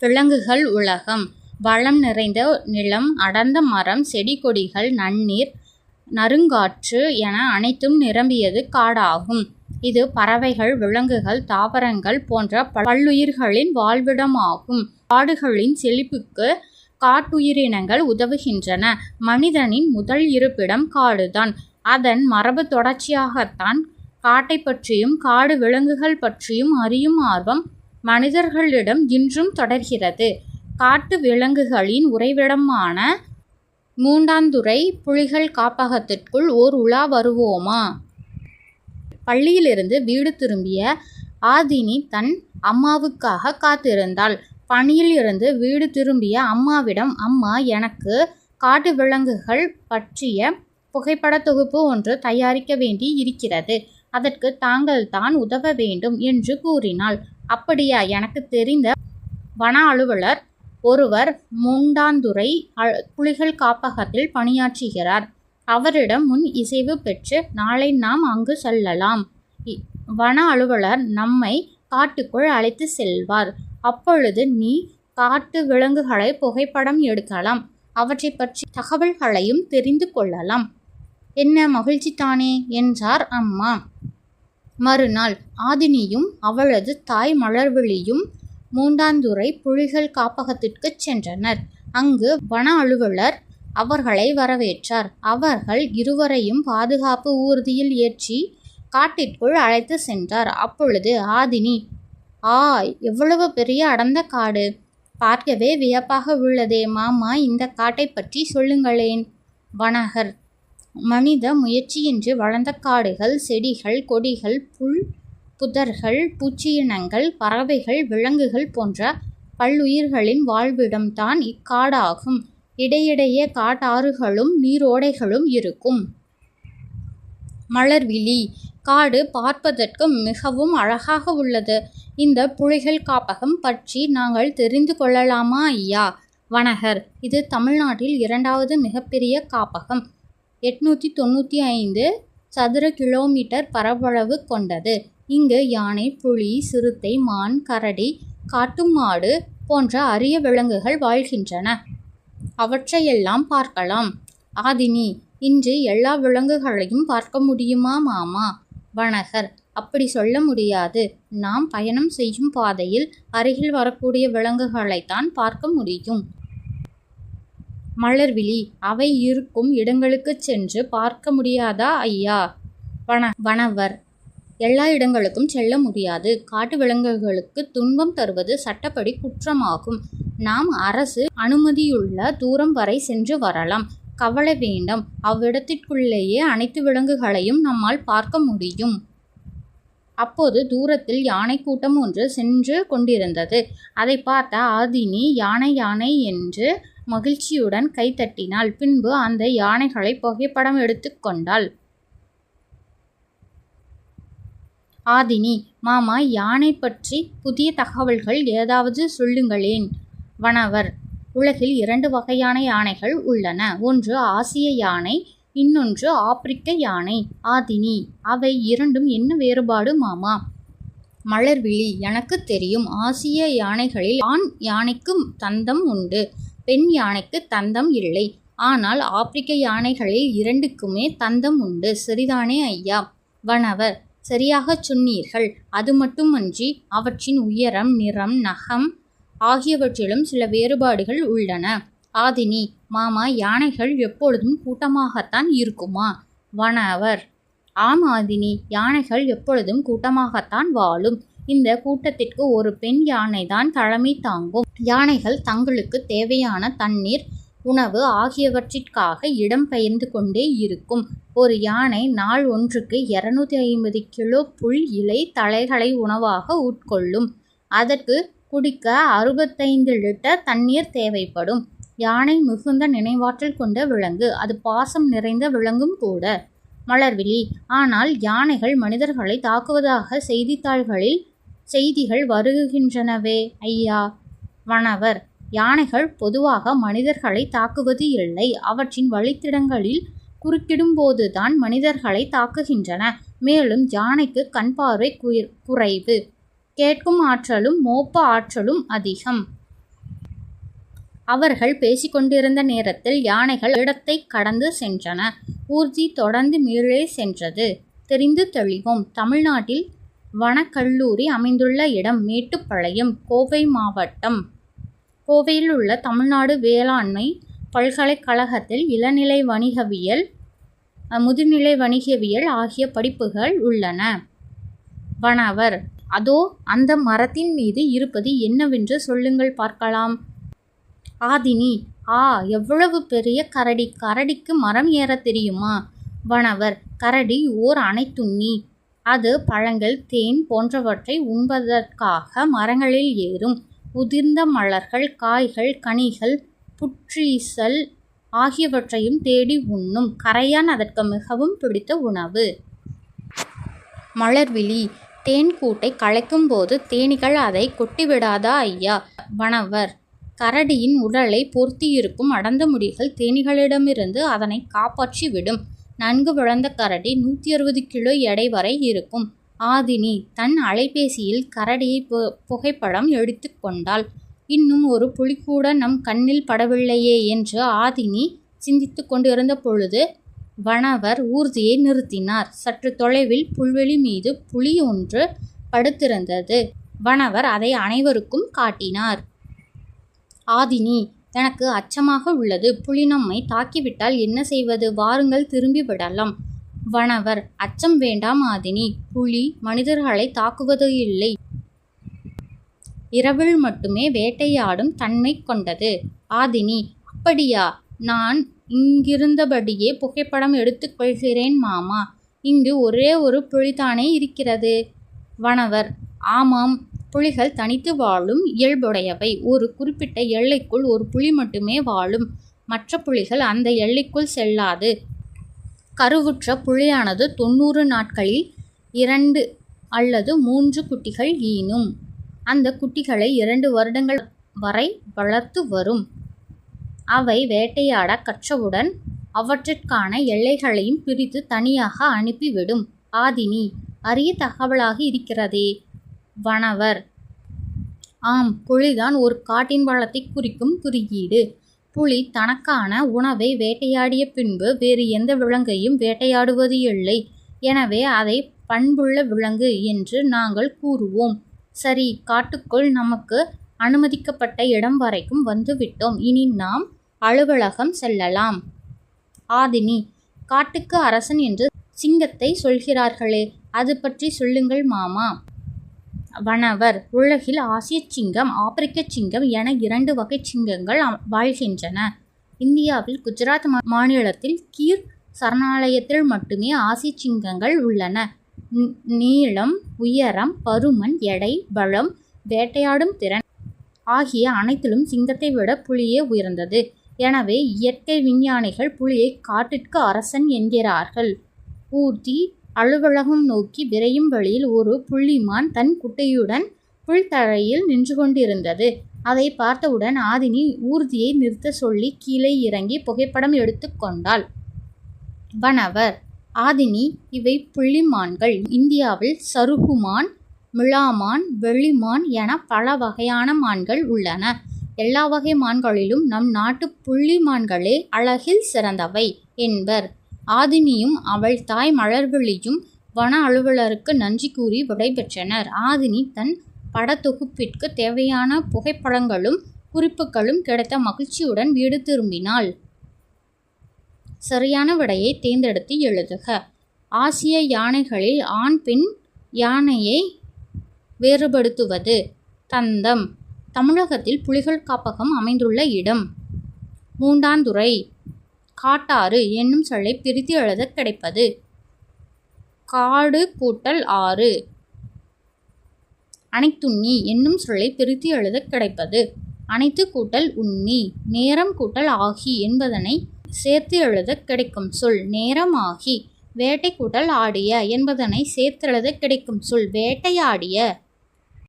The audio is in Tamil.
விலங்குகள் உலகம் வளம் நிறைந்த நிலம் அடர்ந்த மரம் செடி கொடிகள் நன்னீர் நறுங்காற்று என அனைத்தும் நிரம்பியது காடாகும். இது பறவைகள் விலங்குகள் தாவரங்கள் போன்ற பல்லுயிர்களின் வாழ்விடமாகும். காடுகளின் செழிப்புக்கு காட்டுயிரினங்கள் உதவுகின்றன. மனிதனின் முதல் இருப்பிடம் காடுதான். அதன் மரபு தொடர்ச்சியாகத்தான் காட்டைப் பற்றியும் காடு விலங்குகள் பற்றியும் அறியும் ஆர்வம் மனிதர்களிடம் இன்றும் தொடர்கிறது. காட்டு விலங்குகளின் உறைவிடமான மூண்டாந்துறை புலிகள் காப்பகத்திற்குள் ஓர் உலா வருவோமா? பள்ளியிலிருந்து வீடு திரும்பிய ஆதினி தன் அம்மாவுக்காக காத்திருந்தாள். பணியிலிருந்து வீடு திரும்பிய அம்மாவிடம் அம்மா எனக்கு காட்டு விலங்குகள் பற்றிய புகைப்படத் தொகுப்பு ஒன்று தயாரிக்க வேண்டி இருக்கிறது. அதற்கு தாங்கள் தான் உதவ வேண்டும் என்று கூறினாள். அப்படியா எனக்கு தெரிந்த வன அலுவலர் ஒருவர் மூண்டாந்துறை புலிகள் காப்பகத்தில் பணியாற்றுகிறார். அவரிடம் முன் இசைவு பெற்று நாளை நாம் அங்கு செல்லலாம். வன அலுவலர் நம்மை காட்டுக்குள் அழைத்து செல்வார். அப்பொழுது நீ காட்டு விலங்குகளை புகைப்படம் எடுக்கலாம். அவற்றைப் பற்றி தகவல்களையும் தெரிந்து கொள்ளலாம். என்ன மகிழ்ச்சி தானே என்றார் அம்மா. மறுநாள் ஆதினியும் அவளது தாய் மலர்விழியும் மூண்டாந்துறை புலிகள் காப்பகத்திற்குச் சென்றனர். அங்கு வன அலுவலர் அவர்களை வரவேற்றார். அவர்கள் இருவரையும் பாதுகாப்பு ஊர்தியில் ஏற்றி காட்டிற்குள் அழைத்துச் சென்றார். அப்பொழுது ஆதினி ஆ எவ்வளவு பெரிய அடர்ந்த காடு. பார்க்கவே வியப்பாக உள்ளதே மாமா இந்த காட்டைப் பற்றி சொல்லுங்களேன். வனகர் மனித முயற்சியின்றி வளர்ந்த காடுகள் செடிகள் கொடிகள் புல் புதர்கள் பூச்சியினங்கள் பறவைகள் விலங்குகள் போன்ற பல்லுயிர்களின் வாழ்விடம்தான் இக்காடாகும். இடையிடையே காட்டாறுகளும் நீரோடைகளும் இருக்கும். மலர்விழி காடு பார்ப்பதற்கு மிகவும் அழகாக உள்ளது. இந்த புலிகள் காப்பகம் பற்றி நாங்கள் தெரிந்து கொள்ளலாமா ஐயா? வணகர் இது தமிழ்நாட்டில் இரண்டாவது மிகப்பெரிய காப்பகம். எட்நூற்றி தொண்ணூற்றி ஐந்து சதுர கிலோமீட்டர் பரப்பளவு கொண்டது. இங்கு யானை புலி சிறுத்தை மான் கரடி காட்டுமாடு போன்ற அரிய விலங்குகள் வாழ்கின்றன. அவற்றையெல்லாம் பார்க்கலாம். ஆதினி இன்று எல்லா விலங்குகளையும் பார்க்க முடியுமா மாமா? வணகர் அப்படி சொல்ல முடியாது. நாம் பயணம் செய்யும் பாதையில் அருகில் வரக்கூடிய விலங்குகளைத்தான் பார்க்க முடியும். மலர்விழி அவை இருக்கும் இடங்களுக்குச் சென்று பார்க்க முடியாதா ஐயா? வனவர் எல்லா இடங்களுக்கும் செல்ல முடியாது. காட்டு விலங்குகளுக்கு துன்பம் தருவது சட்டப்படி குற்றமாகும். நாம் அரசு அனுமதியுள்ள தூரம் வரை சென்று வரலாம். கவலை வேண்டாம். அவ்விடத்திற்குள்ளேயே அனைத்து விலங்குகளையும் நம்மால் பார்க்க முடியும். அப்போது தூரத்தில் யானைக் கூட்டம் ஒன்று சென்று கொண்டிருந்தது. அதை பார்த்த ஆதினி யானை யானை என்று மகிழ்ச்சியுடன் கைதட்டினாள் பின்பு அந்த யானைகளை புகைப்படம் எடுத்துக்கொண்டாள் ஆதினி மாமா யானை பற்றி புதிய தகவல்கள் ஏதாவது சொல்லுங்களேன். வனவர் உலகில் இரண்டு வகையான யானைகள் உள்ளன. ஒன்று ஆசிய யானை இன்னொன்று ஆப்பிரிக்க யானை. ஆதினி அவை இரண்டும் என்ன வேறுபாடு மாமா? மலர்விழி எனக்கு தெரியும். ஆசிய யானைகளில் ஆண் யானைக்கு தந்தம் உண்டு. பெண் யானைக்கு தந்தம் இல்லை. ஆனால் ஆப்பிரிக்க யானைகளில் இரண்டுக்குமே தந்தம் உண்டு. சரிதானே ஐயா? வனவர் சரியாகச் சொன்னீர்கள். அது மட்டுமன்றி அவற்றின் உயரம் நிறம் நகம் ஆகியவற்றிலும் சில வேறுபாடுகள் உள்ளன. ஆதினி மாமா யானைகள் எப்பொழுதும் கூட்டமாகத்தான் இருக்குமா? வனவர் ஆம் ஆதினி யானைகள் எப்பொழுதும் கூட்டமாகத்தான் வாழும். இந்த கூட்டத்திற்கு ஒரு பெண் யானைதான் தலைமை தாங்கும். யானைகள் தங்களுக்கு தேவையான தண்ணீர் உணவு ஆகியவற்றிற்காக இடம் பெயர்ந்து கொண்டே இருக்கும். ஒரு யானை நாள் ஒன்றுக்கு இருநூத்தி ஐம்பது கிலோ புல் இலை தழைகளை உணவாக உட்கொள்ளும். அதற்கு குடிக்க அறுபத்தைந்து லிட்டர் தண்ணீர் தேவைப்படும். யானை மிகுந்த நினைவாற்றல் கொண்ட விலங்கு. அது பாசம் நிறைந்த விலங்கும் கூட. மலர்விழி ஆனால் யானைகள் மனிதர்களை தாக்குவதாக செய்தித்தாள்களில் செய்திகள் வருகின்றனவே ஐயா? வனவர் யானைகள் பொதுவாக மனிதர்களை தாக்குவது இல்லை. அவற்றின் வழித்திடங்களில் குறுக்கிடும்போதுதான் மனிதர்களை தாக்குகின்றன. மேலும் யானைக்கு கண்பார்வை குறைவு. கேட்கும் ஆற்றலும் மோப்ப ஆற்றலும் அதிகம். அவர்கள் பேசிக்கொண்டிருந்த நேரத்தில் யானைகள் இடத்தை கடந்து சென்றன ஊர்தி தொடர்ந்து மேலே சென்றது தெரிந்து தெளிவோம் தமிழ்நாட்டில் வனக்கல்லூரி அமைந்துள்ள இடம் மேட்டுப்பாளையம் கோவை மாவட்டம். கோவையில் உள்ள தமிழ்நாடு வேளாண்மை பல்கலைக்கழகத்தில் இளநிலை வணிகவியல் முதுநிலை வணிகவியல் ஆகிய படிப்புகள் உள்ளன. வனவர். அதோ அந்த மரத்தின் மீது இருப்பது என்னவென்று சொல்லுங்கள் பார்க்கலாம். ஆதினி. ஆ எவ்வளவு பெரிய கரடி. கரடிக்கு மரம் ஏற தெரியுமா? வனவர். கரடி ஓர் அனைத்துண்ணி அது பழங்கள் தேன் போன்றவற்றை உண்பதற்காக மரங்களில் ஏறும். உதிர்ந்த மலர்கள் காய்கள் கனிகள் புற்றீசல் ஆகியவற்றையும் தேடி உண்ணும். கரையான் அதற்கு மிகவும் பிடித்த உணவு. மலர்விழி. தேன் கூட்டை களைக்கும் போது தேனீகள் அதை கொட்டிவிடாதா ஐயா? வனவர் கரடியின் உடலை பொருத்தியிருக்கும் அடர்ந்த முடிகள் தேனிகளிடமிருந்து அதனை காப்பாற்றி விடும் நன்கு வளர்ந்த கரடி நூற்றி அறுபது கிலோ எடை வரை இருக்கும். ஆதினி தன் அலைபேசியில் கரடியை பு புகைப்படம் எடுத்து கொண்டாள். இன்னும் ஒரு புலி கூட நம் கண்ணில் படவில்லையே என்று ஆதினி சிந்தித்து கொண்டிருந்த பொழுது வனவர் ஊர்தியை நிறுத்தினார். சற்று தொலைவில் புல்வெளி மீது புலி ஒன்று படுத்திருந்தது. வனவர் அதை அனைவருக்கும் காட்டினார். ஆதினி எனக்கு அச்சமாக உள்ளது. புலி நம்மை தாக்கிவிட்டால் என்ன செய்வது? வாருங்கள் திரும்பி விடலாம். வனவர் அச்சம் வேண்டாம் ஆதினி. புலி மனிதர்களை தாக்குவது இல்லை. இரவில் மட்டுமே வேட்டையாடும் தன்மை கொண்டது. ஆதினி அப்படியா? நான் இங்கிருந்தபடியே புகைப்படம் எடுத்துக்கொள்கிறேன் மாமா. இங்கு ஒரே ஒரு புலிதானே இருக்கிறது. வனவர் ஆமாம். புலிகள் தனித்து வாழும் இயல்புடையவை. ஒரு குறிப்பிட்ட எல்லைக்குள் ஒரு புலி மட்டுமே வாழும். மற்ற புலிகள் அந்த எல்லைக்குள் செல்லாது. கருவுற்ற புலியானது தொண்ணூறு நாட்களில் இரண்டு அல்லது மூன்று குட்டிகள் ஈனும். அந்த குட்டிகளை இரண்டு வருடங்கள் வரை வளர்த்து வரும். அவை வேட்டையாட கற்றவுடன் அவற்றிற்கான எல்லைகளையும் பிரித்து தனியாக அனுப்பிவிடும். ஆதினி அரிய தகவலாக இருக்கிறதே. வனவர். ஆம் புலிதான் ஒரு காட்டின் வளத்தை குறிக்கும் குறியீடு. புலி தனக்கான உணவை வேட்டையாடிய பின்பு வேறு எந்த விலங்கையும் வேட்டையாடுவது இல்லை. எனவே அதை பண்புள்ள விலங்கு என்று நாங்கள் கூறுவோம். சரி காட்டுக்குள் நமக்கு அனுமதிக்கப்பட்ட இடம் வரைக்கும் வந்துவிட்டோம். இனி நாம் அலுவலகம் செல்லலாம். ஆதினி காட்டுக்கு அரசன் என்று சிங்கத்தை சொல்கிறார்களே அது பற்றி சொல்லுங்கள் மாமா. வனவர். உலகில் ஆசிய சிங்கம் ஆப்பிரிக்க சிங்கம் என இரண்டு வகை சிங்கங்கள் வாழ்கின்றன. இந்தியாவில் குஜராத் மாநிலத்தில் கீர் சரணாலயத்தில் மட்டுமே ஆசிய சிங்கங்கள் உள்ளன. நீளம் உயரம் பருமன் எடை பலம் வேட்டையாடும் திறன் ஆகிய அனைத்திலும் சிங்கத்தை விட புலியே உயர்ந்தது. எனவே இயற்கை விஞ்ஞானிகள் புலியை காட்டிற்கு அரசன் என்கிறார்கள். ஊட்டி அலுவலகம் நோக்கி விரையும் வழியில் ஒரு புள்ளிமான் தன் குட்டையுடன் புல்தரையில் நின்று கொண்டிருந்தது அதை பார்த்தவுடன் ஆதினி ஊர்தியை நிறுத்த சொல்லி கீழே இறங்கி புகைப்படம் எடுத்துக்கொண்டாள் வனவர் ஆதினி இவை புள்ளிமான்கள். இந்தியாவில் சருகுமான் மிளாமான் வெள்ளிமான் என பல வகையான மான்கள் உள்ளன. எல்லா வகை மான்களிலும் நம் நாட்டு புள்ளிமான்களே அழகில் சிறந்தவை. என்பர். ஆதினியும் அவள் தாய் மலர்விழியும் வன அலுவலருக்கு நன்றி கூறி விடைபெற்றனர் ஆதினி தன் படத்தொகுப்பிற்கு தேவையான புகைப்படங்களும் குறிப்புகளும் கிடைத்த மகிழ்ச்சியுடன் வீடு திரும்பினாள். சரியான விடையை தேர்ந்தெடுத்து எழுதுக. ஆசிய யானைகளில் ஆண் பெண் யானையை வேறுபடுத்துவது. தந்தம். தமிழகத்தில் புலிகள் காப்பகம் அமைந்துள்ள இடம். மூண்டாந்துறை காட்டாறு என்னும் சொல்லை பிரித்து எழுத கிடைப்பது. காடு கூட்டல் ஆறு. அனைத்துண்ணி என்னும் சொல்லை பிரித்து எழுத கிடைப்பது. அனைத்து கூட்டல் உண்ணி நேரம் கூட்டல் ஆகி என்பதனை சேர்த்து எழுத கிடைக்கும் சொல் நேரமாகி வேட்டை கூட்டல் ஆடிய என்பதனை சேர்த்தெழுத கிடைக்கும் சொல் வேட்டையாடிய